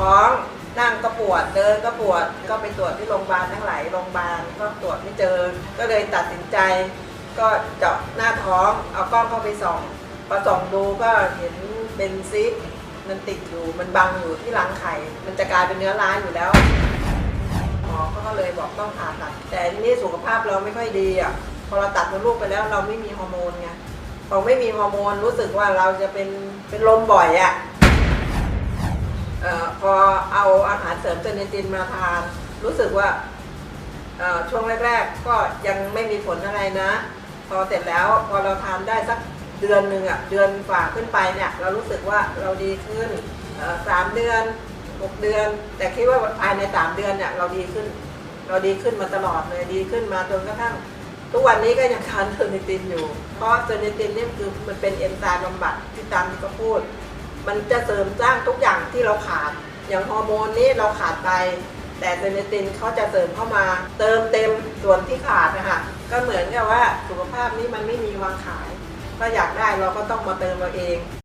ท้องนั่งก็ปวดเดินก็ปวดก็ไปตรวจที่โรงพยาบาลทั้งหลายโรงพยาบาลก็ตรวจไม่เจอ ก็เลยตัดสินใจ ก็เจาะหน้าท้องเอากล้องเข้าไปส่องพอส่องดูก็เห็นเป็นซิกมันติดอยู่มันบังอยู่ที่รังไข่มันจะกลายเป็นเนื้อร้ายอยู่แล้วหมอเขาก็เลยบอกต้องผ่าตัด แต่ทีนี้สุขภาพเราไม่ค่อยดีอะพอเราตัดมดลูกไปแล้วเราไม่มีฮอร์โมนไงพอไม่มีฮอร์โมนรู้สึกว่าเราจะเป็นเป็นลมบ่อยอะ เอาอาหารเสริมเจเนตินมาทาน รู้สึกว่าช่วงแรกๆก็ยังไม่มีผลอะไรนะ พอเสร็จแล้วพอเราทานได้สักเดือนหนึ่งอะเดือนฝ่าขึ้นไปเนี่ยเรารู้สึกว่าเราดีขึ้นสามเดือนหกเดือน แต่คิดว่าภายในสามเดือนเนี่ยเราดีขึ้น เราดีขึ้นมาตลอดเลยดีขึ้นมาจนกระทั่ง ทุกวันนี้ก็ยังทานเทอร์นิตินอยู่ เพราะเทอร์นิตินเนี่ยคือมันเป็นเอนไซม์บำบัดที่ตามที่เขาพูด มันจะเสริมสร้างทุกอย่างที่เราขาด อย่างฮอร์โมนนี้เราขาดไป แต่เทอร์นิตินเขาจะเสริมเข้ามา เติมเต็มส่วนที่ขาดนะคะก็เหมือนกับว่าสุขภาพนี้มันไม่มีวางขาย ถ้าอยากได้เราก็ต้องมาเติมเราเอง